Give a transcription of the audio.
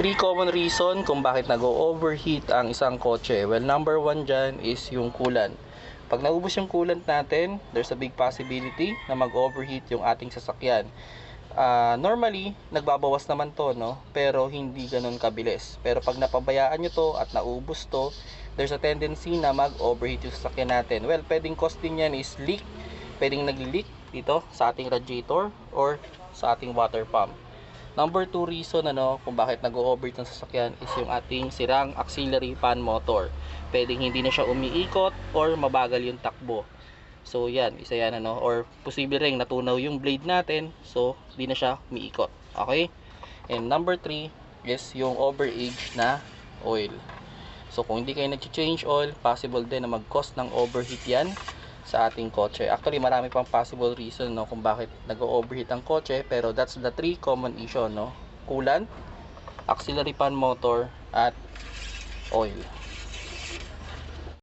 Three common reason kung bakit nag-overheat ang isang kotse. Well, number one dyan is yung coolant. Pag naubos yung coolant natin, there's a big possibility na mag-overheat yung ating sasakyan. Ah, normally, nagbabawas naman to, no? Pero hindi ganun kabilis. Pero pag napabayaan nyo to at naubos to, there's a tendency na mag-overheat yung sasakyan natin. Well, pwedeng cause din yan is leak. Pwedeng nag-leak dito sa ating radiator or sa ating water pump. Number 2 reason ano kung bakit nag-overheat ng sasakyan is yung ating sirang auxiliary fan motor. Pwedeng hindi na siya umiikot or mabagal yung takbo. So yan, isa yan ano or posible ring natunaw yung blade natin so hindi na siya umiikot. Okay? And number 3 is yung overage na oil. So kung hindi kayo nag-change oil, possible din na mag-cause ng overheat yan sa ating kotse. Actually, marami pang possible reason no kung bakit nag-overheat ang kotse, pero that's the three common issue no. Coolant, auxiliary fan motor at oil.